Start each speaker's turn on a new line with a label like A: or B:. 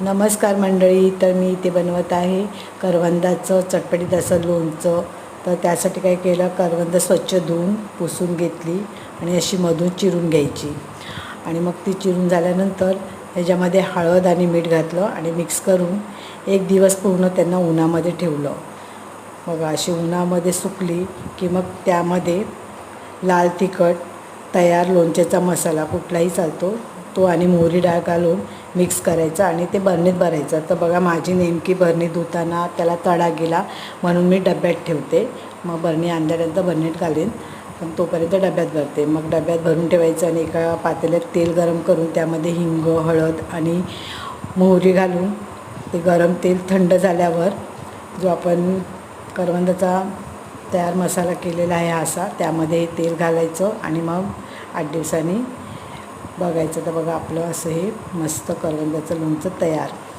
A: नमस्कार मंडळी तर मी इथे बनवत आहे करवंदाचं चटपटीत असं लोणचं. तर त्यासाठी काय केलं करवंद स्वच्छ धुवून पुसून घेतली आणि अशी मधून चिरून घ्यायची. आणि मग ती चिरून झाल्यानंतर ह्याच्यामध्ये हळद आणि मीठ घातलं आणि मिक्स करून एक दिवस पूर्ण त्यांना उन्हामध्ये ठेवलं. बघा अशी उन्हामध्ये सुकली की मग त्यामध्ये लाल तिखट तयार लोणच्याचा मसाला कुठलाही चालतो तो आणि मोहरी डाळ घालून मिक्स करायचा आणि ते बरणीत भरायचं. तर बघा माझी नेमकी बरणी धुताना त्याला तडा गेला म्हणून मी डब्यात ठेवते. मग बरणी आणल्यानंतर बरणीत घालेन. पण तोपर्यंत डब्यात भरते. मग डब्यात भरून ठेवायचं आणि एका पातेल्यात तेल गरम करून त्यामध्ये हिंग हळद आणि मोहरी घालून ते गरम तेल थंड झाल्यावर जो आपण करवंदाचा तयार मसाला केलेला आहे असा त्यामध्ये तेल घालायचं आणि मग आठ दिवसांनी बघायचं तर बघा आपलं असं हे मस्त करवंदाचं लोणचं तयार.